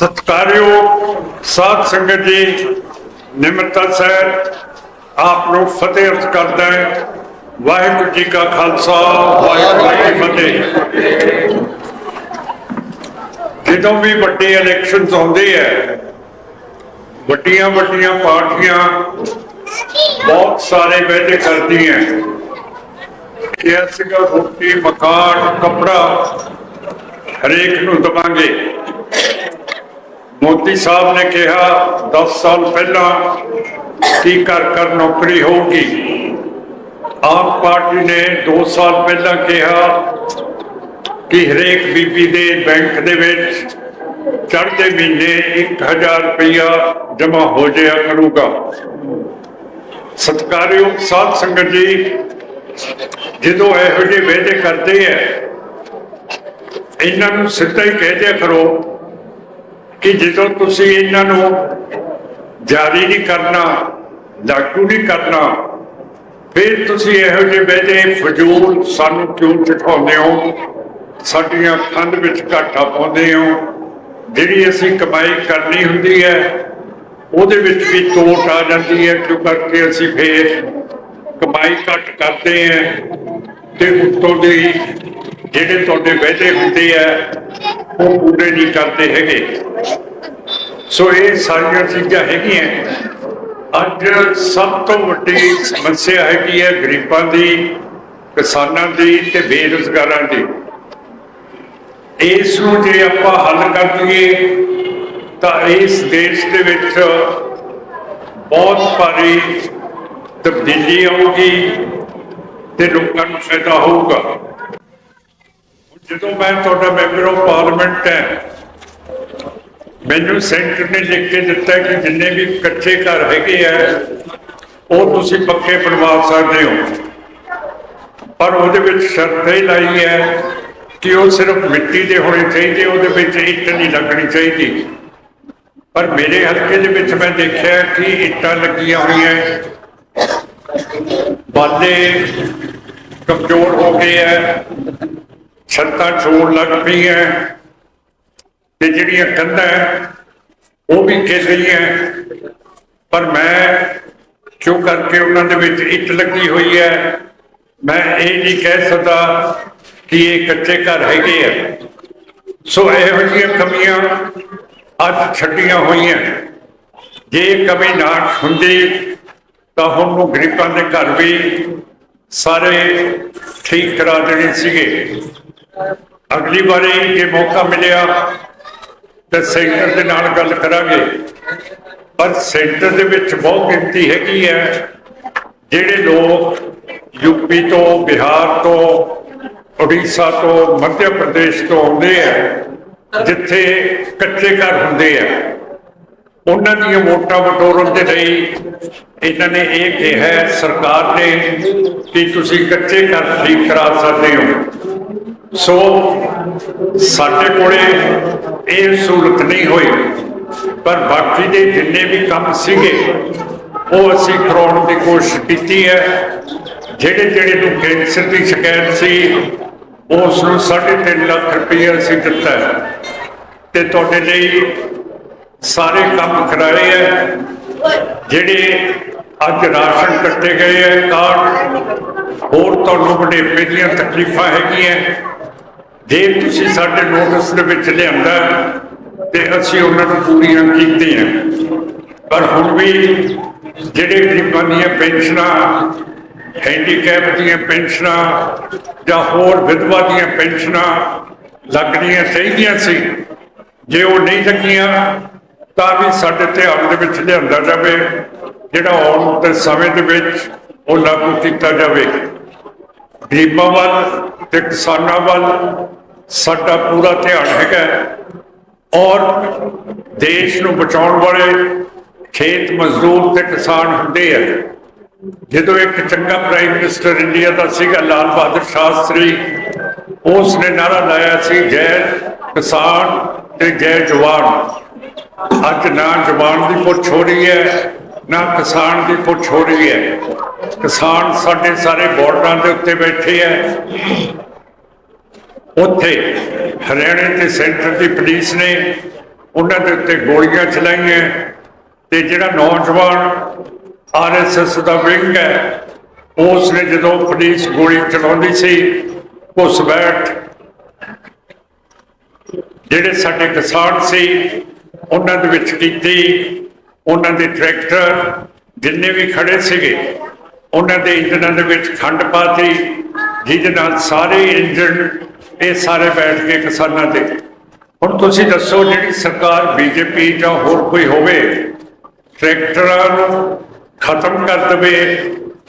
ਸਤਿਕਾਰਯੋਗ ਸਾਧ ਸੰਗਤ ਜੀ, ਨਿਮਰਤਾ ਸਹਿਤ ਆਪ ਨੂੰ ਫਤਿਹ ਅਰਜ਼ ਕਰਦਾ ਹੈ। ਵਾਹਿਗੁਰੂ ਜੀ ਕਾ ਖਾਲਸਾ, ਵਾਹਿਗੁਰੂ ਜੀ ਕੀ ਫਤਿਹ। ਜਦੋਂ ਵੀ ਵੱਡੇ ਇਲੈਕਸ਼ਨਸ ਆਉਂਦੇ ਆ, ਵੱਡੀਆਂ ਵੱਡੀਆਂ ਪਾਰਟੀਆਂ ਬਹੁਤ ਸਾਰੇ ਵਾਅਦੇ ਕਰਦੀਆਂ ਕਿ ਅਸੀਂ ਰੋਟੀ ਮਕਾਨ ਕੱਪੜਾ ਹਰੇਕ ਨੂੰ ਦਵਾਂਗੇ। ਮੋਦੀ ਸਾਹਿਬ ਨੇ ਕਿਹਾ 10 ਸਾਲ ਪਹਿਲਾਂ ਕੀ ਕਰ ਕਰ ਨੌਕਰੀ ਹੋਊਗੀ? ਆਮ ਪਾਰਟੀ ਨੇ 2 ਸਾਲ ਪਹਿਲਾਂ ਕਿਹਾ ਕਿ ਹਰੇਕ ਬੀਬੀ ਦੇ ਬੈਂਕ ਦੇ ਵਿੱਚ ਚੜ੍ਹਦੇ ਮਹੀਨੇ 1000 ਰੁਪਇਆ ਜਮ੍ਹਾਂ ਹੋ ਜਾਇਆ ਕਰੂਗਾ। ਸਤਿਕਾਰਯੋਗ ਸਾਧ ਸੰਗਤ ਜੀ, ਜਦੋਂ ਇਹੋ ਜਿਹੇ ਵਾਅਦੇ ਕਰਦੇ ਆ, ਇਹਨਾਂ ਨੂੰ ਸਿੱਧਾ ਹੀ ਕਹਿ ਦਿਆ ਕਰੋ ਕਿ ਜਦੋਂ ਤੁਸੀਂ ਇਹਨਾਂ ਨੂੰ ਜਾਰੀ ਨਹੀਂ ਕਰਨਾ, ਲਾਗੂ ਨਹੀਂ ਕਰਨਾ, ਫਿਰ ਤੁਸੀਂ ਇਹੋ ਜਿਹੇ ਵਾਅਦੇ ਫਜ਼ੂਲ ਸਾਨੂੰ ਕਿਉਂ ਚੁਕਾਉਂਦੇ ਹੋ? ਸਾਡੀਆਂ ਖੰਡ ਵਿੱਚ ਘਾਟਾ ਪਾਉਂਦੇ ਹੋ? ਜਿਹੜੀ ਅਸੀਂ ਕਮਾਈ ਕਰਨੀ ਹੁੰਦੀ ਹੈ, ਉਹਦੇ ਵਿੱਚ ਵੀ ਤੋਟ ਆ ਜਾਂਦੀ ਹੈ, ਕਿਉਂ ਕਰਕੇ ਅਸੀਂ ਫੇਰ ਕਮਾਈ ਘੱਟ ਕਰਦੇ ਹਾਂ? ਤੇ ਉੱਤੋਂ ਦੀ ਜਿਹੜੇ ਤੁਹਾਡੇ ਵਾਅਦੇ ਹੁੰਦੇ ਆ ਉਹ ਪੂਰੇ ਨਹੀਂ ਕਰਦੇ ਹੈਗੇ। ਸੋ ਇਹ ਸਾਰੀਆਂ ਚੀਜ਼ਾਂ ਹੈਗੀਆਂ। ਅੱਜ ਸਭ ਤੋਂ ਵੱਡੀ ਸਮੱਸਿਆ ਹੈਗੀ ਹੈ ਗਰੀਬਾਂ ਦੀ, ਕਿਸਾਨਾਂ ਦੀ ਤੇ ਬੇਰੁਜ਼ਗਾਰਾਂ ਦੀ। ਇਸ ਨੂੰ ਜੇ ਆਪਾਂ ਹੱਲ ਕਰ ਦਈਏ, ਤਾਂ ਇਸ ਦੇਸ਼ ਦੇ ਵਿੱਚ ਬਹੁਤ ਭਾਰੀ ਤਬਦੀਲੀ ਆਊਗੀ ਤੇ ਲੋਕਾਂ ਨੂੰ ਫਾਇਦਾ ਹੋਊਗਾ। ਜਦੋਂ ਮੈਂ ਤੁਹਾਡਾ ਮੈਂਬਰ ਆਫ ਪਾਰਲੀਮੈਂਟ ਹੈ, ਮੈਨੂੰ ਸੈਂਟਰ ਨੇ ਲਿਖ ਕੇ ਦਿੱਤਾ ਕਿ ਜਿੰਨੇ ਵੀ ਕੱਚੇ ਘਰ ਹੈਗੇ ਆ, ਉਹ ਤੁਸੀਂ ਪੱਕੇ ਬਣਵਾ ਸਕਦੇ ਹੋ। ਪਰ ਉਹਦੇ ਵਿੱਚ ਸ਼ਰਤ ਇਹ ਲਾਈ ਹੈ ਕਿ ਉਹ ਸਿਰਫ ਮਿੱਟੀ ਦੇ ਹੋਣੇ ਚਾਹੀਦੇ, ਉਹਦੇ ਵਿੱਚ ਇੱਟ ਨਹੀਂ ਲੱਗਣੀ ਚਾਹੀਦੀ। ਪਰ ਮੇਰੇ ਹਲਕੇ ਦੇ ਵਿੱਚ ਮੈਂ ਦੇਖਿਆ ਕਿ ਇੱਟਾਂ ਲੱਗੀਆਂ ਹੋਈਆਂ ਬਾਲੇ ਕਮਜ਼ੋਰ ਹੋ ਗਏ ਐ ਛੱਤਾਂ ਛੋੜ ਲੱਗ ਪਈਆਂ ਤੇ ਜਿਹੜੀਆਂ ਕੰਧਾਂ ਉਹ ਵੀ ਖਿਲ ਗਈਆਂ ਪਰ ਮੈਂ ਕਿਉਂ ਕਰਕੇ ਉਹਨਾਂ ਦੇ ਵਿੱਚ ਇੱਟ ਲੱਗੀ ਹੋਈ ਹੈ? ਮੈਂ ਇਹ ਨਹੀਂ ਕਹਿ ਸਕਦਾ ਕਿ ਇਹ ਕੱਚੇ ਘਰ ਹੈਗੇ ਆ। ਸੋ ਇਹੋ ਜਿਹੀਆਂ ਕਮੀਆਂ ਅੱਜ ਛੱਡੀਆਂ ਹੋਈਆਂ। ਜੇ ਕਮੀ ਨਾ ਹੁੰਦੀ, ਤਾਂ ਹੁਣ ਨੂੰ ਗਰੀਬਾਂ ਦੇ ਘਰ ਵੀ ਸਾਰੇ ਠੀਕ ਕਰਾ ਦੇਣੇ ਸੀਗੇ। ਅਗਲੀ ਵਾਰੀ ਜੇ ਮੌਕਾ ਮਿਲਿਆ ਤਾਂ ਸੈਂਟਰ ਦੇ ਨਾਲ ਗੱਲ ਕਰਾਂਗੇ। ਪਰ ਸੈਂਟਰ ਦੇ ਵਿੱਚ ਬਹੁਤ ਗਿਣਤੀ ਹੈਗੀ ਹੈ। ਜਿਹੜੇ ਲੋਕ ਯੂਪੀ ਤੋਂ, ਬਿਹਾਰ ਤੋਂ, ਉੜੀਸਾ ਤੋਂ, ਮੱਧ ਪ੍ਰਦੇਸ਼ ਤੋਂ ਆਉਂਦੇ ਆ, ਜਿੱਥੇ ਕੱਚੇ ਘਰ ਹੁੰਦੇ ਆ, ਉਹਨਾਂ ਦੀਆਂ ਵੋਟਾਂ ਵਟੋਰਨ ਦੇ ਲਈ ਇਹਨਾਂ ਨੇ ਇਹ ਕਿਹਾ ਸਰਕਾਰ ਨੇ ਕਿ ਤੁਸੀਂ ਕੱਚੇ ਘਰ ਠੀਕ ਕਰਾ ਸਕਦੇ ਹੋ। ਸੋ ਸਾਡੇ ਕੋਲੇ ਇਹ ਸਹੂਲਤ ਨਹੀਂ ਹੋਈ, ਪਰ ਬਾਕੀ ਦੇ ਜਿੰਨੇ ਵੀ ਕੰਮ ਸੀਗੇ, ਉਹ ਅਸੀਂ ਕਰਾਉਣ ਦੀ ਕੋਸ਼ਿਸ਼ ਕੀਤੀ ਹੈ। ਜਿਹੜੇ ਜਿਹੜੇ ਨੂੰ ਕੈਂਸਰ ਦੀ ਸ਼ਿਕਾਇਤ ਸੀ, ਉਸ ਨੂੰ 3.5 ਲੱਖ ਰੁਪਏ ਅਸੀਂ ਦਿੱਤਾ ਹੈ। ਤੇ ਤੁਹਾਡੇ ਲਈ ਸਾਰੇ ਕੰਮ ਕਰਾਏ ਹੈ। ਜਿਹੜੇ ਅੱਜ ਰਾਸ਼ਨ ਕੱਟੇ ਗਏ ਹੈ, ਕਾਰਡ, ਹੋਰ ਤੁਹਾਨੂੰ ਵਡੇਪੇ ਦੀਆਂ ਤਕਲੀਫਾਂ ਹੈਗੀਆਂ। ਜੇ ਤੁਸੀਂ ਸਾਡੇ ਨੋਟਿਸ ਦੇ ਵਿੱਚ ਲਿਆਂਦਾ ਤੇ ਅਸੀਂ ਉਹਨਾਂ ਨੂੰ ਪੂਰੀਆਂ ਕੀਤੀਆਂ। ਪਰ ਹੁਣ ਵੀ ਜਿਹੜੇ ਗਰੀਬਾਂ ਦੀਆਂ ਪੈਨਸ਼ਨਾਂ ਹੈਂਡੀਕੈਪ ਦੀਆਂ ਪੈਨਸ਼ਨਾਂ ਜਾਂ ਹੋਰ ਵਿਧਵਾ ਦੀਆਂ ਪੈਨਸ਼ਨਾਂ ਲੱਗਣੀਆਂ ਚਾਹੀਦੀਆਂ ਸੀ, ਜੇ ਉਹ ਨਹੀਂ ਲੱਗੀਆਂ, ਤਾਂ ਵੀ ਸਾਡੇ ਧਿਆਨ ਦੇ ਵਿੱਚ ਲਿਆਂਦਾ ਜਾਵੇ, ਜਿਹੜਾ ਆਉਣ ਦੇ ਸਮੇਂ ਦੇ ਵਿੱਚ ਉਹ ਲਾਗੂ ਕੀਤਾ ਜਾਵੇ। ਗਰੀਬਾਂ ਵੱਲ ਤੇ ਕਿਸਾਨਾਂ ਵੱਲ ਸਾਡਾ ਪੂਰਾ ਧਿਆਨ ਹੈਗਾ ਔਰ ਦੇਸ਼ ਨੂੰ ਬਚਾਉਣ ਵਾਲੇ ਖੇਤ ਮਜ਼ਦੂਰ ਤੇ ਕਿਸਾਨ ਹੁੰਦੇ ਆ। ਜਦੋਂ ਇੱਕ ਚੰਗਾ ਪ੍ਰਾਈਮ ਮਿਨਿਸਟਰ ਇੰਡੀਆ ਦਾ ਸੀਗਾ, ਲਾਲ ਬਹਾਦਰ ਸ਼ਾਸਤਰੀ ਉਸ ਨੇ ਨਾਰਾ ਲਾਇਆ ਸੀ, ਜੈ ਕਿਸਾਨ ਤੇ ਜੈ ਜਵਾਨ। ਅੱਜ ਨਾ ਜਵਾਨ ਦੀ ਪੁੱਛ ਹੋ ਰਹੀ ਹੈ, ਨਾ ਕਿਸਾਨ ਦੀ ਪੁੱਛ ਹੋ ਰਹੀ ਹੈ। ਕਿਸਾਨ ਸਾਡੇ ਸਾਰੇ ਬਾਰਡਰਾਂ ਦੇ ਉੱਤੇ ਬੈਠੇ ਹੈ। ਉੱਥੇ ਹਰਿਆਣੇ ਤੇ ਸੈਂਟਰ ਦੀ ਪੁਲਿਸ ਨੇ ਉਹਨਾਂ ਦੇ ਉੱਤੇ ਗੋਲੀਆਂ ਚਲਾਈਆਂ ਤੇ ਜਿਹੜਾ ਨੌਜਵਾਨ ਆਰਐਸਐਸ ਦਾ ਵਿੰਗ ਹੈ ਉਸ ਨੇ ਜਦੋਂ ਪੁਲਿਸ ਗੋਲੀ ਚਲਾਉਂਦੀ ਸੀ, ਉਸ ਬੈਠ ਜਿਹੜੇ ਸਾਡੇ ਕਿਸਾਨ ਸੀ, ਉਹਨਾਂ ਦੇ ਵਿੱਚ ਕੀਤੀ, ਉਹਨਾਂ ਦੇ ਟਰੈਕਟਰ ਜਿੰਨੇ ਵੀ ਖੜੇ ਸੀਗੇ, ਉਹਨਾਂ ਦੇ ਇੰਜਨਾਂ ਦੇ ਵਿੱਚ ਖੰਡ ਪਾਤੀ, ਜਿਹਦੇ ਨਾਲ ਸਾਰੇ ਇੰਜਨ ਇਹ ਸਾਰੇ ਬੈਠ ਕੇ ਕਿਸਾਨਾਂ ਦੇ। ਹੁਣ ਤੁਸੀਂ ਦੱਸੋ ਜਿਹੜੀ ਸਰਕਾਰ ਬੀਜੇਪੀ ਜਾਂ ਹੋਰ ਕੋਈ ਹੋਵੇ, ਟਰੈਕਟਰਾਂ ਨੂੰ ਖਤਮ ਕਰ ਦੇਵੇ,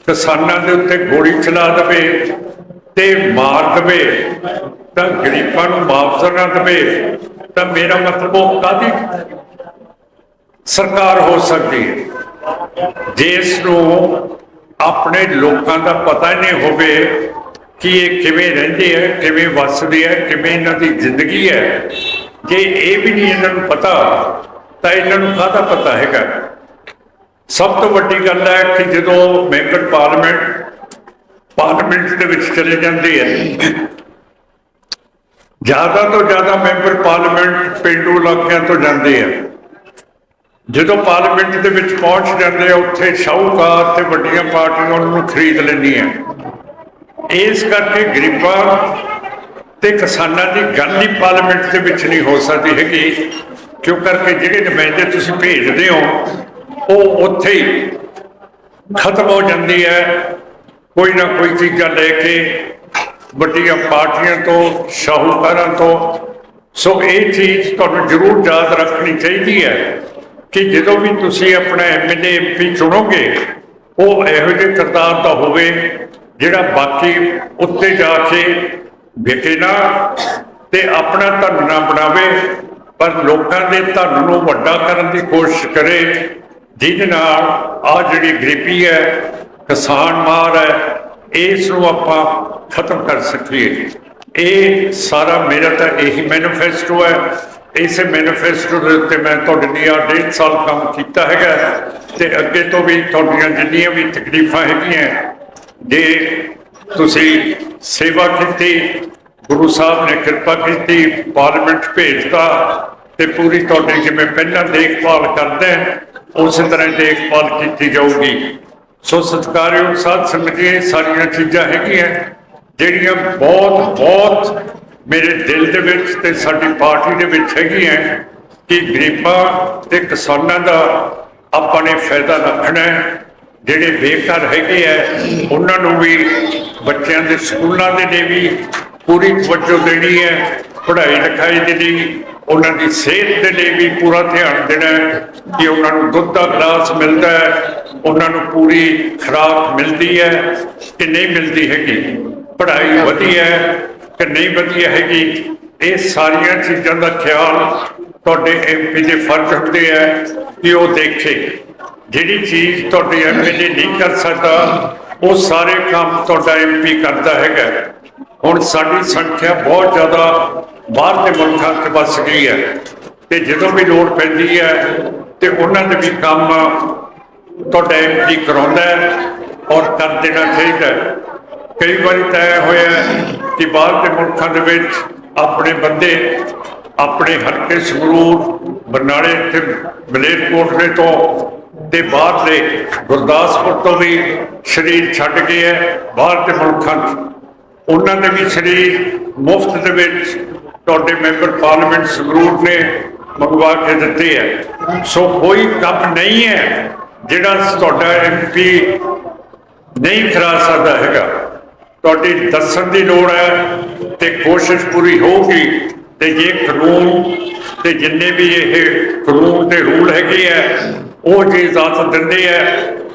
ਕਿਸਾਨਾਂ ਦੇ ਉੱਤੇ ਗੋਲੀ ਚਲਾ ਦੇਵੇ ਤੇ ਮਾਰ ਦੇਵੇ, ਤਾਂ ਗਰੀਬਾਂ ਨੂੰ ਮੁਆਵਜ਼ਾ ਨਾ ਦੇਵੇ, ਤਾਂ ਮੇਰਾ ਮਤਲਬ ਉਹ ਕਾਦੀ ਸਰਕਾਰ ਹੋ ਸਕਦੀ ਹੈ? ਜਿਸ ਨੂੰ ਆਪਣੇ ਲੋਕਾਂ ਦਾ ਪਤਾ ਹੀ ਨਹੀਂ ਹੋਵੇ ਕਿ ਇਹ ਕਿਵੇਂ ਰਹਿੰਦੇ ਹੈ ਕਿਵੇਂ ਵੱਸਦੇ ਹੈ ਕਿਵੇਂ ਇਹਨਾਂ ਦੀ ਜ਼ਿੰਦਗੀ ਹੈ। ਜੇ ਇਹ ਵੀ ਨਹੀਂ ਇਹਨਾਂ ਨੂੰ ਪਤਾ, ਤਾਂ ਇਹਨਾਂ ਨੂੰ ਕਾਹਦਾ ਪਤਾ ਹੈਗਾ? ਸਭ ਤੋਂ ਵੱਡੀ ਗੱਲ ਹੈ ਕਿ ਜਦੋਂ ਮੈਂਬਰ ਪਾਰਲੀਮੈਂਟ ਪਾਰਲੀਮੈਂਟ ਦੇ ਵਿੱਚ ਚਲੇ ਜਾਂਦੇ ਹੈ ਜ਼ਿਆਦਾ ਤੋਂ ਜ਼ਿਆਦਾ ਮੈਂਬਰ ਪਾਰਲੀਮੈਂਟ ਪਿੰਡੂ ਇਲਾਕਿਆਂ ਤੋਂ ਜਾਂਦੇ ਆ। ਜਦੋਂ ਪਾਰਲੀਮੈਂਟ ਦੇ ਵਿੱਚ ਪਹੁੰਚ ਜਾਂਦੇ ਆ, ਉੱਥੇ ਸ਼ਾਹੂਕਾਰ ਤੇ ਵੱਡੀਆਂ ਪਾਰਟੀਆਂ ਉਹਨਾਂ ਨੂੰ ਖਰੀਦ ਲੈਂਦੀਆਂ। ਇਸ ਕਰਕੇ ਗਰੀਬਾਂ ਤੇ ਕਿਸਾਨਾਂ ਦੀ ਗੱਲ ਹੀ ਪਾਰਲੀਮੈਂਟ ਦੇ ਵਿੱਚ ਨਹੀਂ ਹੋ ਸਕਦੀ ਹੈਗੀ। ਕਿਉਂ ਕਰਕੇ ਜਿਹੜੇ ਨੁਮਾਇੰਦੇ ਤੁਸੀਂ ਭੇਜਦੇ ਹੋ, ਉਹ ਉੱਥੇ ਹੀ ਖਤਮ ਹੋ ਜਾਂਦੀ ਹੈ। ਕੋਈ ਨਾ ਕੋਈ ਚੀਜ਼ਾਂ ਲੈ ਕੇ ਵੱਡੀਆਂ ਪਾਰਟੀਆਂ ਤੋਂ, ਸ਼ਾਹੂਕਾਰਾਂ ਤੋਂ। ਸੋ ਇਹ ਚੀਜ਼ ਤੁਹਾਨੂੰ ਜ਼ਰੂਰ ਯਾਦ ਰੱਖਣੀ ਚਾਹੀਦੀ ਹੈ ਕਿ ਜਦੋਂ ਵੀ ਤੁਸੀਂ ਆਪਣਾ ਐਮਐਲਏ ਐਮਪੀ ਚੁਣੋਗੇ, ਉਹ ਇਹੋ ਜਿਹੇ ਕਿਰਦਾਰ ਦਾ ਹੋਵੇ ਜਿਹੜਾ ਬਾਕੀ ਉੱਤੇ ਜਾ ਕੇ ਵਿਕੇ ਨਾ ਤੇ ਆਪਣਾ ਧਨ ਨਾ ਬਣਾਵੇ, ਪਰ ਲੋਕਾਂ ਦੇ ਧਨ ਨੂੰ ਵੱਡਾ ਕਰਨ ਦੀ ਕੋਸ਼ਿਸ਼ ਕਰੇ, ਜਿਹਦੇ ਨਾਲ ਆ ਜਿਹੜੀ ਗਰੀਬੀ ਹੈ, ਕਿਸਾਨ ਮਾਰ ਹੈ, ਇਸ ਨੂੰ ਆਪਾਂ ਖਤਮ ਕਰ ਸਕੀਏ। ਇਹ ਸਾਰਾ ਮੇਰਾ ਤਾਂ ਇਹੀ ਮੈਨੀਫੈਸਟੋ ਹੈ। ਇਸੇ ਮੈਨੀਫੈਸਟੋ ਦੇ ਉੱਤੇ ਮੈਂ ਤੁਹਾਡੇ ਲਈ ਆ ਡੇਢ ਸਾਲ ਕੰਮ ਕੀਤਾ ਹੈਗਾ ਤੇ ਅੱਗੇ ਤੋਂ ਵੀ ਤੁਹਾਡੀਆਂ ਜਿੰਨੀਆਂ ਵੀ ਤਕਲੀਫਾਂ ਹੈਗੀਆਂ ਜੇ ਤੁਸੀਂ ਸੇਵਾ ਕੀਤੀ, ਗੁਰੂ ਸਾਹਿਬ ਨੇ ਕਿਰਪਾ ਕੀਤੀ, ਪਾਰਲੀਮੈਂਟ ਭੇਜਤਾ ਤੇ ਪੂਰੀ ਤੁਹਾਡੀ ਜਿਵੇਂ ਪਹਿਲਾਂ ਦੇਖਭਾਲ ਕਰਦੇ ਉਸੇ ਤਰ੍ਹਾਂ ਦੇਖਭਾਲ ਕੀਤੀ ਜਾਊਗੀ। ਸੋ ਸਤਿਕਾਰਯੋਗ ਸਾਧ ਸੰਗਤ ਜੀ, ਇਹ ਸਾਰੀਆਂ ਚੀਜ਼ਾਂ ਹੈਗੀਆਂ, ਜਿਹੜੀਆਂ ਬਹੁਤ ਬਹੁਤ ਮੇਰੇ ਦਿਲ ਦੇ ਵਿੱਚ ਤੇ ਸਾਡੀ ਪਾਰਟੀ ਦੇ ਵਿੱਚ ਹੈਗੀਆਂ ਕਿ ਗਰੀਬਾਂ ਤੇ ਕਿਸਾਨਾਂ ਦਾ ਆਪਾਂ ਨੇ ਫਾਇਦਾ ਰੱਖਣਾ ਹੈ। ਜਿਹੜੇ ਬੇਘਰ ਹੈਗੇ ਆ, ਉਹਨਾਂ ਨੂੰ ਵੀ ਬੱਚਿਆਂ ਦੇ ਸਕੂਲਾਂ ਦੇ ਲਈ ਵੀ ਪੂਰੀ ਤਵੱਜੋ ਦੇਣੀ ਹੈ, ਪੜ੍ਹਾਈ ਲਿਖਾਈ ਦੇ ਲਈ ਉਹਨਾਂ ਦੀ ਸਿਹਤ ਦੇ ਲਈ ਵੀ ਪੂਰਾ ਧਿਆਨ ਦੇਣਾ ਕਿ ਉਹਨਾਂ ਨੂੰ ਦੁੱਧ ਦਾ ਗਲਾਸ ਮਿਲਦਾ ਹੈ, ਉਹਨਾਂ ਨੂੰ ਪੂਰੀ ਖੁਰਾਕ ਮਿਲਦੀ ਹੈ ਕਿ ਨਹੀਂ ਮਿਲਦੀ ਹੈਗੀ। ਪੜ੍ਹਾਈ ਵਧੀਆ ਹੈ ਕਿ ਨਹੀਂ ਵਧੀਆ ਹੈਗੀ, ਇਹ ਸਾਰੀਆਂ ਚੀਜ਼ਾਂ ਦਾ ਖਿਆਲ ਤੁਹਾਡੇ ਐਮਪੀ ਦੇ ਫਰਜ਼ ਹੁੰਦੇ ਹੈ ਕਿ ਉਹ ਦੇਖੇ। ਜਿਹੜੀ ਚੀਜ਼ ਤੁਹਾਡੇ ਐਮਐਲਏ ਨਹੀਂ ਕਰ ਸਕਦਾ, ਉਹ ਸਾਰੇ ਕੰਮ ਤੁਹਾਡਾ ਐਮਪੀ ਕਰਦਾ ਹੈਗਾ। ਹੁਣ ਸਾਡੀ ਸੰਖਿਆ ਬਹੁਤ ਜ਼ਿਆਦਾ ਬਾਹਰ ਦੇ ਮੁਲਕਾਂ 'ਚ ਵੱਸ ਗਈ ਹੈ। ਤੇ ਜਦੋਂ ਵੀ ਲੋੜ ਪੈਂਦੀ ਹੈ, ਤੇ ਉਹਨਾਂ ਦੇ ਵੀ ਕੰਮ ਤੁਹਾਡਾ ਐਮਪੀ ਕਰਾਉਂਦਾ ਹੈ ਔਰ ਕਰ ਦੇਣਾ ਚਾਹੀਦਾ ਕਈ ਵਾਰੀ ਤਾਂ ਇਹ ਹੋਇਆ ਕਿ ਬਾਹਰ ਦੇ ਮੁਲਕਾਂ ਦੇ ਵਿੱਚ ਆਪਣੇ ਬੰਦੇ, ਆਪਣੇ ਹਲਕੇ ਸੰਗਰੂਰ, ਬਰਨਾਲੇ ਤੇ ਮਲੇਰਕੋਟਲੇ ਤੋਂ ਤੇ ਬਾਹਰਲੇ ਗੁਰਦਾਸਪੁਰ ਤੋਂ ਵੀ ਸ਼ਰੀਰ ਛੱਡ ਗਏ ਹੈ, ਬਾਹਰ ਦੇ ਮੁਲਕਾਂ 'ਚ। ਉਹਨਾਂ ਨੇ ਵੀ ਸ਼ਰੀਰ ਮੁਫਤ ਦੇ ਵਿੱਚ ਤੁਹਾਡੇ ਮੈਂਬਰ ਪਾਰਲੀਮੈਂਟ ਸੰਗਰੂਰ ਨੇ ਮੰਗਵਾ ਕੇ ਦਿੱਤੇ ਹੈ। ਸੋ ਕੋਈ ਕੰਮ ਨਹੀਂ ਹੈ ਜਿਹੜਾ ਤੁਹਾਡਾ ਐਮਪੀ ਨਹੀਂ ਕਰਾ ਸਕਦਾ ਹੈਗਾ। ਤੁਹਾਡੀ ਦੱਸਣ ਦੀ ਲੋੜ ਹੈ ਤੇ ਕੋਸ਼ਿਸ਼ ਪੂਰੀ ਹੋਊਗੀ ਤੇ ਜੇ ਕਾਨੂੰਨ ਤੇ ਜਿੰਨੇ ਵੀ ਇਹ ਕਾਨੂੰਨ ਦੇ ਰੂਲ ਹੈਗੇ ਆ ਉਹ ਜੇ ਇਜਾਜ਼ਤ ਦਿੰਦੇ ਆ,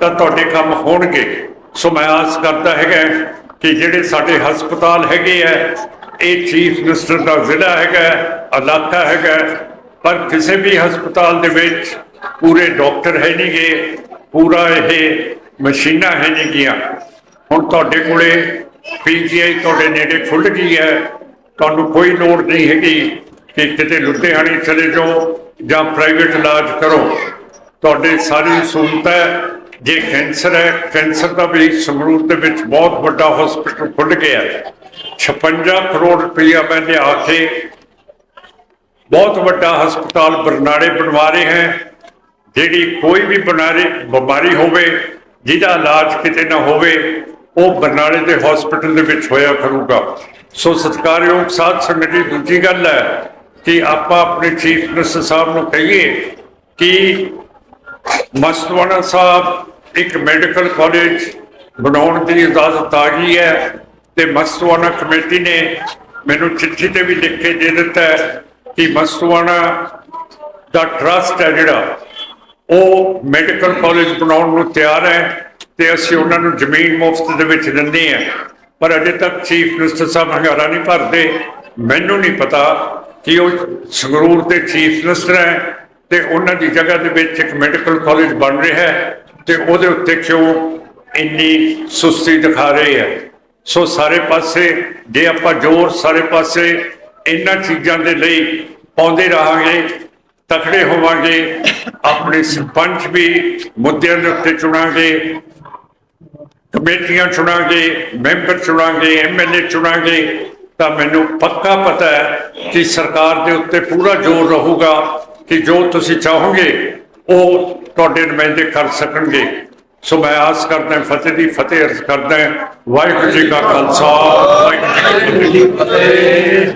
ਤਾਂ ਤੁਹਾਡੇ ਕੰਮ ਹੋਣਗੇ। ਸੋ ਮੈਂ ਆਸ ਕਰਦਾ ਹੈਗਾ ਕਿ ਜਿਹੜੇ ਸਾਡੇ ਹਸਪਤਾਲ ਹੈਗੇ ਆ, ਇਹ ਚੀਫ ਮਿਨਿਸਟਰ ਦਾ ਜ਼ਿਲ੍ਹਾ ਹੈਗਾ, ਇਲਾਕਾ ਹੈਗਾ, ਪਰ ਕਿਸੇ ਵੀ ਹਸਪਤਾਲ ਦੇ ਵਿੱਚ ਪੂਰੇ ਡਾਕਟਰ ਹੈ ਨਹੀਂਗੇ ਪੂਰਾ ਇਹ ਮਸ਼ੀਨਾਂ ਹੈ ਨਹੀਂ ਗੀਆਂ। ਹੁਣ ਤੁਹਾਡੇ ਕੋਲੇ ਪੀਜੀਆਈ ਤੁਹਾਡੇ ਨੇੜੇ ਖੁੱਲ ਗਈ ਹੈ, ਤੁਹਾਨੂੰ ਕੋਈ ਲੋੜ ਨਹੀਂ ਹੈਗੀ ਕਿ ਕਿਤੇ ਲੁਧਿਆਣੇ ਚਲੇ ਜਾਓ ਜਾਂ ਪ੍ਰਾਈਵੇਟ ਇਲਾਜ ਕਰੋ। ਤੁਹਾਡੇ ਸਾਰੀ ਸਹੂਲਤ ਹੈ। ਜੇ ਕੈਂਸਰ ਹੈ, ਕੈਂਸਰ ਦਾ ਵੀ ਸੰਗਰੂਰ ਦੇ ਵਿੱਚ ਬਹੁਤ ਵੱਡਾ ਹਸਪੀਟਲ ਖੁੱਲ ਗਿਆ ਹੈ। 56 ਕਰੋੜ ਰੁਪਇਆ ਮੈਂ ਲਿਆ ਕੇ ਬਹੁਤ ਵੱਡਾ ਹਸਪਤਾਲ ਬਰਨਾਲੇ ਬਣਵਾ ਰਹੇ ਹੈ। ਜਿਹੜੀ ਕੋਈ ਵੀ ਬਿਮਾਰੀ ਬਿਮਾਰੀ ਹੋਵੇ, ਜਿਹਦਾ ਇਲਾਜ ਕਿਤੇ ਨਾ ਹੋਵੇ, ਉਹ ਬਰਨਾਲੇ ਦੇ ਹਸਪੀਟਲ ਦੇ ਵਿੱਚ ਹੋਇਆ ਕਰੂਗਾ। ਸੋ ਸਤਿਕਾਰਯੋਗ ਸਾਧ ਸੰਗਤ ਦੀ ਦੂਜੀ ਗੱਲ ਹੈ ਕਿ ਆਪਾਂ ਆਪਣੇ ਚੀਫ ਮਿਨਿਸਟਰ ਸਾਹਿਬ ਨੂੰ ਕਹੀਏ ਕਿ ਮਸਤਵਾਣਾ ਸਾਹਿਬ ਇੱਕ ਮੈਡੀਕਲ ਕਾਲਜ ਬਣਾਉਣ ਦੀ ਇਜਾਜ਼ਤ ਆ ਗਈ ਹੈ ਤੇ ਮਸਤਵਾਣਾ ਕਮੇਟੀ ਨੇ ਮੈਨੂੰ ਚਿੱਠੀ ਤੇ ਵੀ ਲਿਖ ਕੇ ਦੇ ਦਿੱਤਾ ਕਿ ਮਸਤਵਾਣਾ ਦਾ ਟਰਸਟ ਹੈ ਜਿਹੜਾ, ਉਹ ਮੈਡੀਕਲ ਕਾਲਜ ਬਣਾਉਣ ਨੂੰ ਤਿਆਰ ਹੈ ਤੇ ਅਸੀਂ ਉਹਨਾਂ ਨੂੰ ਜ਼ਮੀਨ ਮੁਫਤ ਦੇ ਵਿੱਚ ਦਿੰਦੇ ਹਾਂ। ਪਰ ਅਜੇ ਤੱਕ ਚੀਫ ਮਿਨਿਸਟਰ ਸਾਹਿਬ ਹੰਗਾਰਾ ਨਹੀਂ ਭਰਦੇ। ਮੈਨੂੰ ਨਹੀਂ ਪਤਾ ਕਿ ਉਹ ਸੰਗਰੂਰ ਦੇ ਚੀਫ ਮਿਨਿਸਟਰ ਹੈ ਤੇ ਉਹਨਾਂ ਦੀ ਜਗ੍ਹਾ ਦੇ ਵਿੱਚ ਇੱਕ ਮੈਡੀਕਲ ਕਾਲਜ ਬਣ ਰਿਹਾ ਹੈ ਤੇ ਉਹਦੇ ਉੱਤੇ ਕਿਉਂ ਇੰਨੀ ਸੁਸਤੀ ਦਿਖਾ ਰਹੇ ਹੈ। ਸੋ ਸਾਰੇ ਪਾਸੇ, ਜੇ ਆਪਾਂ ਜ਼ੋਰ ਸਾਰੇ ਪਾਸੇ ਇਹਨਾਂ ਚੀਜ਼ਾਂ ਦੇ ਲਈ ਪਾਉਂਦੇ ਰਹਾਂਗੇ, ਤਕੜੇ ਹੋਵਾਂਗੇ, ਆਪਣੇ ਸਰਪੰਚ ਵੀ ਮੁੱਦਿਆਂ ਦੇ ਉੱਤੇ ਚੁਣਾਂਗੇ, ਕਮੇਟੀਆਂ ਚੁਣਾਂਗੇ, ਮੈਂਬਰ ਚੁਣਾਂਗੇ ਐਮਐਲਏ ਚੁਣਾਂਗੇ, ਤਾਂ ਮੈਨੂੰ ਪੱਕਾ ਪਤਾ ਹੈ ਕਿ ਸਰਕਾਰ ਦੇ ਉੱਤੇ ਪੂਰਾ ਜ਼ੋਰ ਰਹੂਗਾ ਕਿ ਜੋ ਤੁਸੀਂ ਚਾਹੋਗੇ, ਉਹ ਤੁਹਾਡੇ ਨੁਮਾਇੰਦੇ ਕਰ ਸਕਣਗੇ। ਸੋ ਮੈਂ ਆਸ ਕਰਦਾ ਫਤਿਹ ਦੀ ਫਤਿਹ ਅਰਜ਼ ਕਰਦਾ ਵਾਹਿਗੁਰੂ ਜੀ ਕਾ ਖਾਲਸਾ, ਵਾਹਿਗੁਰੂ ਜੀ ਕੀ ਫਤਿਹ।